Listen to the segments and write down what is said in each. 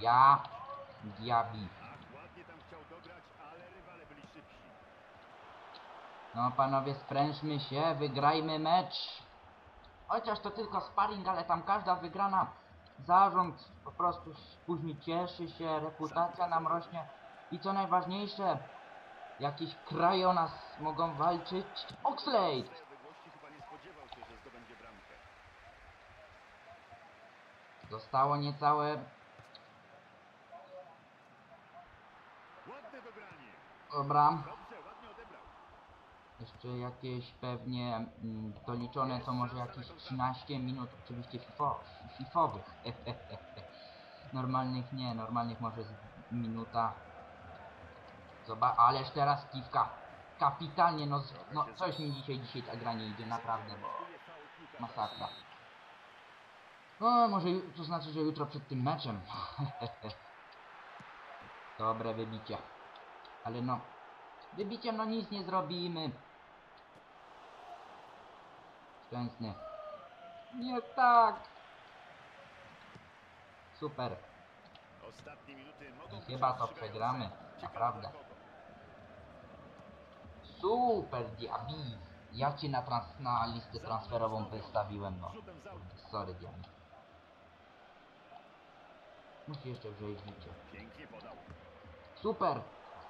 Dia... Diabi. No panowie, sprężmy się, wygrajmy mecz. Chociaż to tylko sparring, ale tam każda wygrana zarząd po prostu później cieszy się, reputacja nam rośnie i co najważniejsze, jakieś kraje o nas mogą walczyć. Oxlade! Odległości chyba nie spodziewał się, że zdobędzie bramkę. Zostało niecałe... Ładne dogranie. Dobra, jeszcze jakieś pewnie mm, doliczone to może jakieś 13 minut, oczywiście fifo, fifowych. normalnych nie, normalnych może minuta. Zobacz, ależ teraz kiwka. Kapitalnie, no, no coś mi dzisiaj, dzisiaj ta gra nie idzie, naprawdę. Piłkarza Masakra. No, może to znaczy, że jutro przed tym meczem. Dobre wybicie. Ale no, wybiciem no nic nie zrobimy. Szczęsny. Nie tak. Super. Ostatnie minuty mogą I chyba to przegramy. Naprawdę. Super Diabi. Ja cię na, trans na listę transferową wystawiłem, no. Sorry Diabi. Musi jeszcze wziąć podał. Super!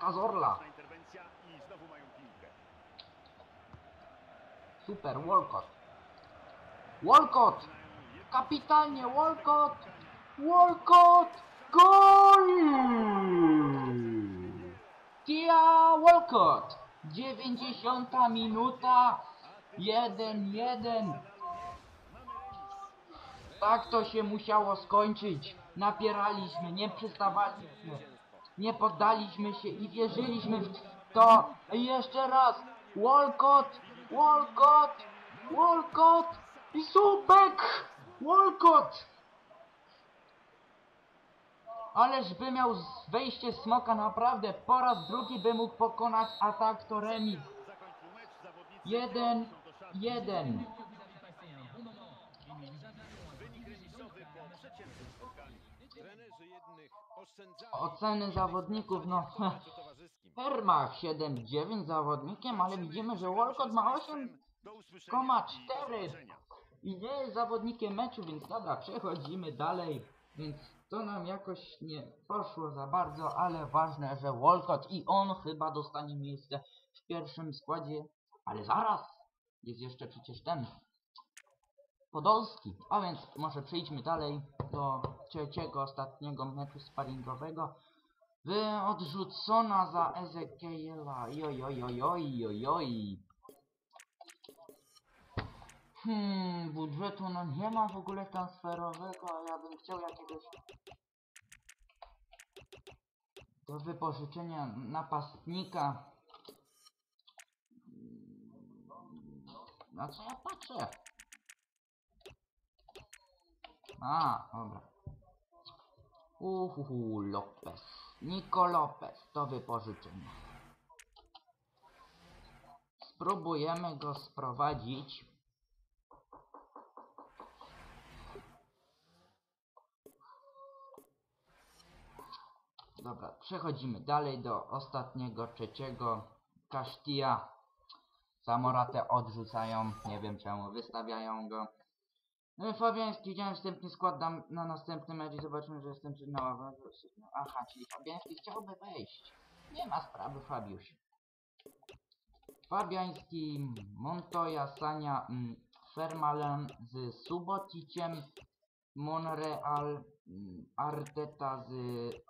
Kazorla! Super, Walcott! Walcott! Kapitalnie, Walcott! Walcott! Gol! Tia Walcott! 90 minuta! 1-1! Tak to się musiało skończyć. Napieraliśmy, nie przystawaliśmy. Nie poddaliśmy się i wierzyliśmy w to. I jeszcze raz. Walcott! Walcott! Walcott! I Słupek! Walcott! Ależ by miał wejście smoka naprawdę po raz drugi by mógł pokonać, a tak to remis. Jeden, jeden. Oceny zawodników, no. Hermach 7-9 zawodnikiem, ale widzimy, że Walcott ma 8 Do usłyszenia Koma i do cztery. zobaczenia. i nie jest zawodnikiem meczu, więc dobra, przechodzimy dalej. Więc to nam jakoś nie poszło za bardzo, ale ważne, że Walcott i on chyba dostanie miejsce w pierwszym składzie. Ale zaraz! Jest jeszcze przecież ten Podolski. A więc może przejdźmy dalej do trzeciego, ostatniego meczu sparingowego. Odrzucona za Ezekiela. Joj, joj, joj, joj, joj, joj. Hmm, budżetu no nie ma w ogóle transferowego, a ja bym chciał jakiegoś do wypożyczenia napastnika. Na co ja patrzę? A, dobra. Uhuhu, Lopez. Nico Lopez, to wypożyczenie. Spróbujemy go sprowadzić. Dobra, przechodzimy dalej do ostatniego, trzeciego. Castilla. Samoratę odrzucają, nie wiem czemu, wystawiają go. No, Fabiański, widziałem wstępny skład dam na następny mecz i zobaczymy, że jestem na ławę. Aha, czyli Fabiański chciałby wejść. Nie ma sprawy, Fabiusz. Fabiański, Montoya, Sania, mm, Fermalen z Suboticiem, Monreal, mm, Arteta z...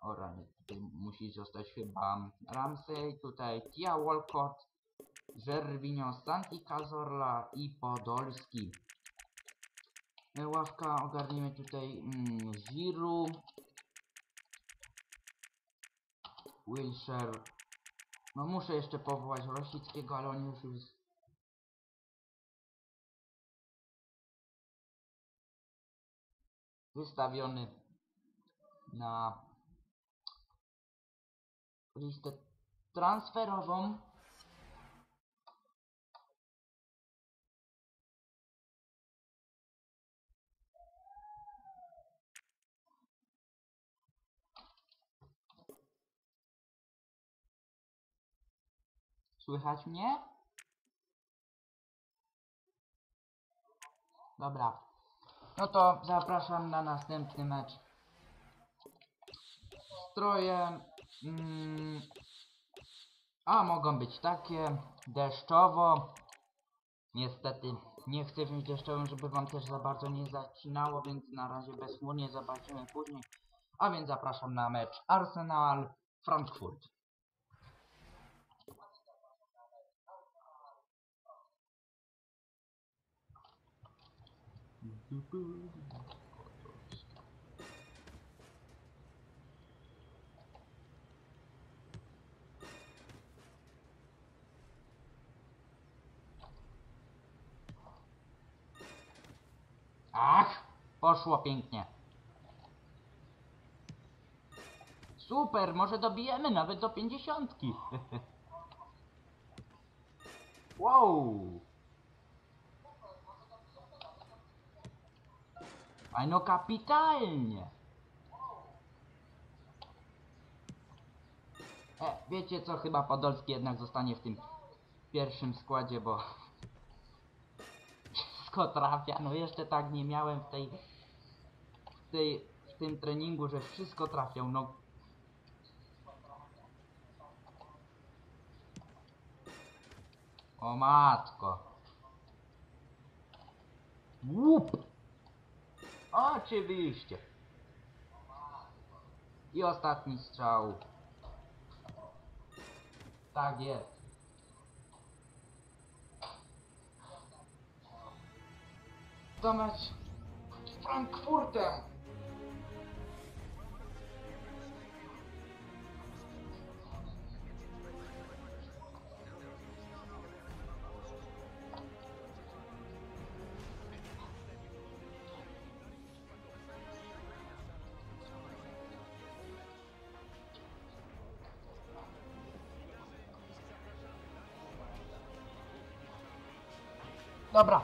Ora, nie, tutaj musi zostać chyba Ramsey, tutaj Tia Walcott, Żerwinio, Santi Cazorla i Podolski. Ławka ogarniemy tutaj mm, Ziru, Wilshire. No muszę jeszcze powołać Rosickiego, ale on już jest... Wystawiony na listę transferową. Słychać mnie? Dobra. No to zapraszam na następny mecz. Stroje... Mm, a mogą być takie deszczowo. Niestety nie chcę wziąć deszczowym, żeby wam też za bardzo nie zacinało, więc na razie bezchmurnie zobaczymy później. A więc zapraszam na mecz Arsenal Ach, poszło pięknie. Super, może dobijemy nawet do pięćdziesiątki. wow. A no kapitalnie. E, wiecie co, chyba Podolski jednak zostanie w tym pierwszym składzie, bo wszystko trafia. No jeszcze tak nie miałem w tej, w tej, w tym treningu, że wszystko trafiał. No O matko. Łup! Oczywiście. I ostatni strzał. Tak jest. Z Frankfurtem. Dobra,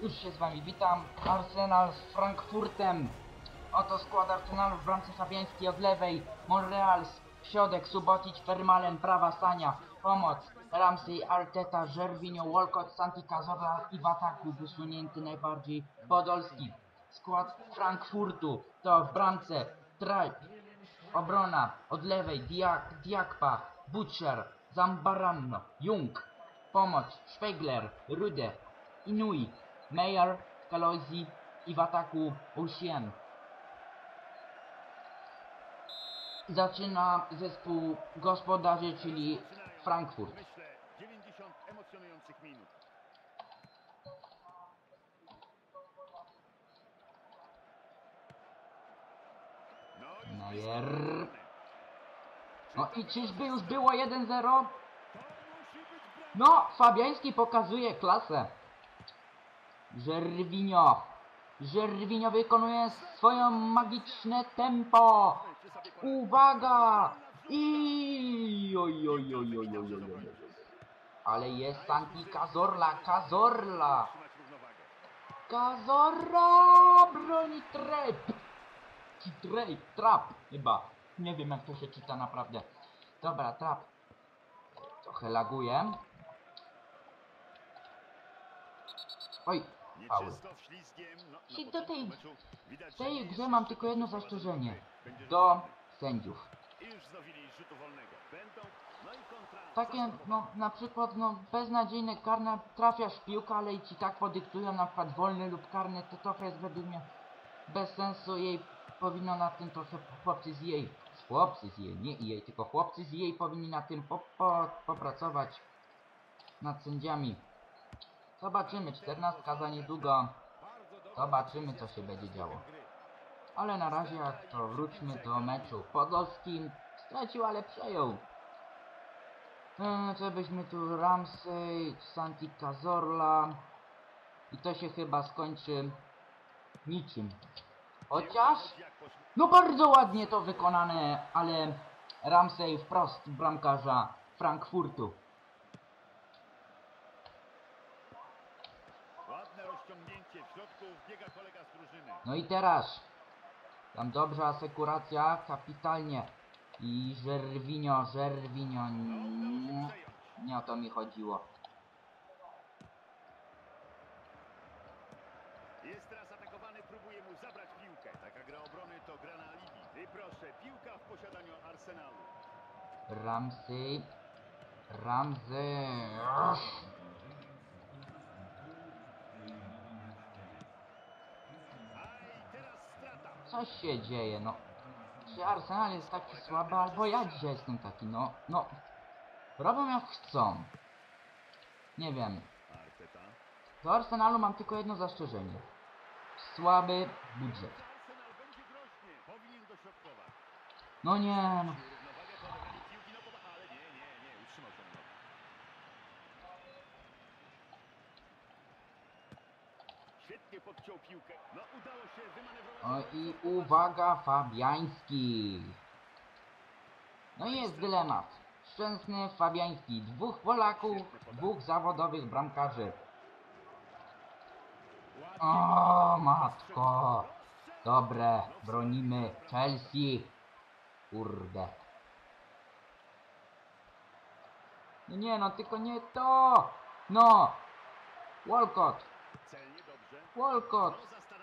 już się z wami witam. Arsenal z Frankfurtem. Oto skład Arsenalu w bramce Fabiańskiej od lewej. Monreal, środek, Subotic, Fermalen, prawa Sania. Pomoc. Ramsey, Arteta, Żerwinio, Walcott, Santi Cazorla i w ataku wysunięty najbardziej Podolski. Skład Frankfurtu to w bramce Tripe, Obrona od lewej Diak, Diakpa, Butcher, Zambaranno, Jung, Pomoc, Szwegler, Rude, Inui, Meyer, Kaloisi i w ataku Ocean. Zaczyna zespół gospodarzy, czyli Frankfurt. Myślę, 90 emocjonujących minut. No i Meyer. No i czyżby już było 1-0? To musi być bramka. No, Fabiański pokazuje klasę. Żerwinio. Żerwinio wykonuje swoje magiczne tempo. Uwaga! I oj, oj, oj, oj, oj, oj, oj. Ale jest Cazorla. Trzymać równowagę. Cazorla broni Trap. Czy Trap, Trap chyba. Nie wiem jak to się czyta naprawdę. Dobra, Trap. Trochę laguje. Oj, faul. No, na I do tej- tej grze mam tylko jedno zastrzeżenie. Do sędziów. No. Takie, no na przykład, no beznadziejne karne, trafiasz w piłkę, ale i ci tak podyktują na przykład wolny lub karny, to trochę jest według mnie bez sensu, jej powinno na tym trochę chłopcy z jej, chłopcy z jej, nie jej, tylko chłopcy z jej powinni na tym po, po, popracować nad sędziami. Zobaczymy, 14 za niedługo, zobaczymy co się będzie działo. Ale na razie jak to wróćmy do meczu. Podolski stracił, ale przejął. Eee, co byśmy tu Ramsey, Santi Cazorla i to się chyba skończy niczym. Chociaż, no bardzo ładnie to wykonane, ale Ramsey wprost bramkarza Frankfurtu. No i teraz, tam dobrze asekuracja, kapitalnie. I Żerwinio, Żerwinio, No, nie. Nie o to mi chodziło. Jest teraz atakowany, próbuje mu zabrać piłkę. Taka gra obrony to gra na alibi. I proszę, piłka w posiadaniu Arsenalu. Ramsey. Ramsey. Strata. Co się dzieje, no? Czy Arsenal jest taki słaby, albo ja dzisiaj jestem taki, no, no. Robią jak chcą. Nie wiem. Do Arsenalu mam tylko jedno zastrzeżenie. Słaby budżet. No nie, no. Równowagę po odebraniu piłki, no bo... Ale nie, nie, nie. Utrzymał się na nogach. Świetnie podciął piłkę. No udało się wymanewrować. O i uwaga, Fabiański. No i jest dylemat. Szczęsny Fabiański. Dwóch Polaków, dwóch zawodowych bramkarzy. O, matko. Dobre, bronimy Chelsea. Kurde. No nie no, tylko nie to. No. Walcott. Walcott.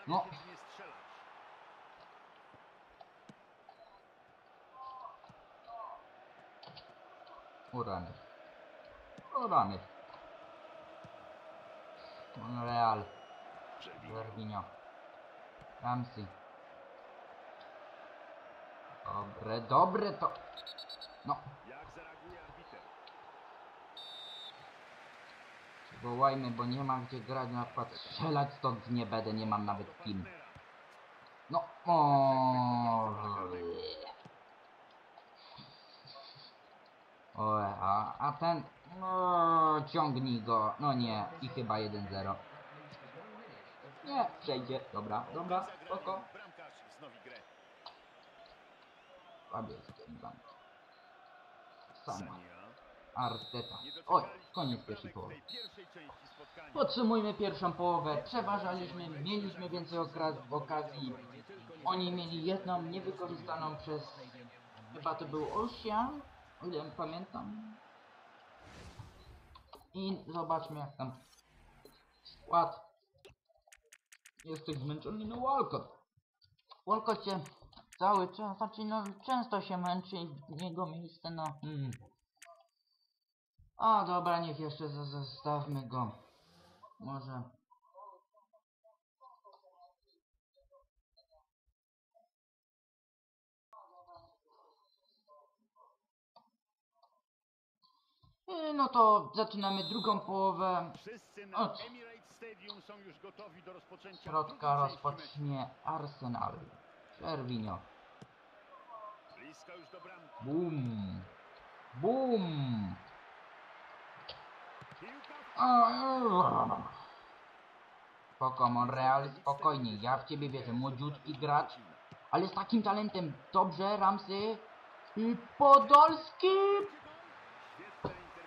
No. O rany. O rany. Monreal. Jorginho. Ramsey. Dobre, dobre to. No, wołajmy, bo nie ma gdzie grać, na przykład strzelać stąd nie będę, nie mam nawet kim. No, o. O, a, a ten, no, ciągnij go, no nie, i chyba 1-0. Nie, przejdzie, dobra, dobra, spoko. Fabiański, bramki. Sama. Arteta. Oj, koniec pierwszej połowy. Podsumujmy pierwszą połowę. Przeważaliśmy, mieliśmy więcej okazji. Oni mieli jedną niewykorzystaną przez... Chyba to był Ocean, o ile pamiętam. I zobaczmy jak tam skład. Jesteś zmęczony, no Walcott. Walcott się cały czas, znaczy no często się męczy i jego miejsce no... Hmm. A dobra, niech jeszcze zostawmy go. Może. No to zaczynamy drugą połowę. Wszyscy na Chodź. Emirates Stadium są już gotowi do rozpoczęcia Środka rozpocznie Arsenal. Czerwinio. Bum. Bum. Spoko, Monreal, spokojnie. Ja w ciebie wierzę. Młodziutki gracz. Ale z takim talentem. Dobrze, Ramsy. I Podolski.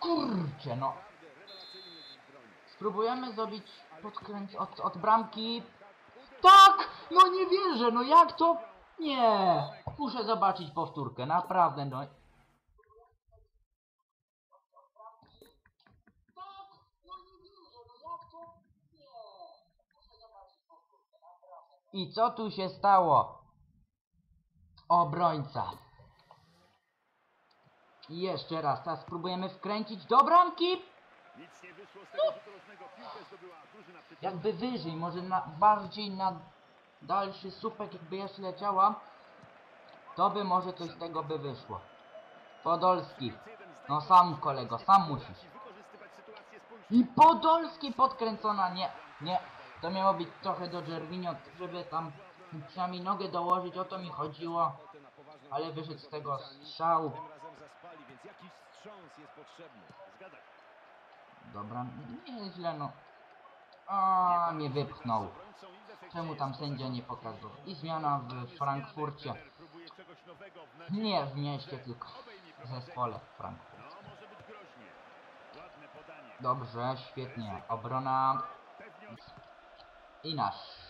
Kurczę, no. Spróbujemy zrobić podkręć od, od bramki. Tak! No nie wierzę, no jak to? Nie! Muszę zobaczyć powtórkę, naprawdę, no. I co tu się stało? Obrońca. Jeszcze raz, teraz spróbujemy wkręcić do bramki. Nic nie wyszło z tego rożnego. Piłkę zdobyła drużyna jakby wyżej, może na, bardziej na dalszy słupek jakby jeszcze leciała, to by może coś z tego by wyszło. Podolski. No sam kolego, sam musisz. I Podolski podkręcona, nie, nie. To miało być trochę do Jervinio, żeby tam przynajmniej nogę dołożyć, o to mi chodziło. Ale wyszedł z tego strzał. Dobra, nieźle no. A mnie wypchnął. Czemu tam sędzia nie pokazał? I zmiana w Frankfurcie. Nie w mieście, tylko w zespole Frankfurt. No. Dobrze, świetnie. Obrona Pewnie i nasz.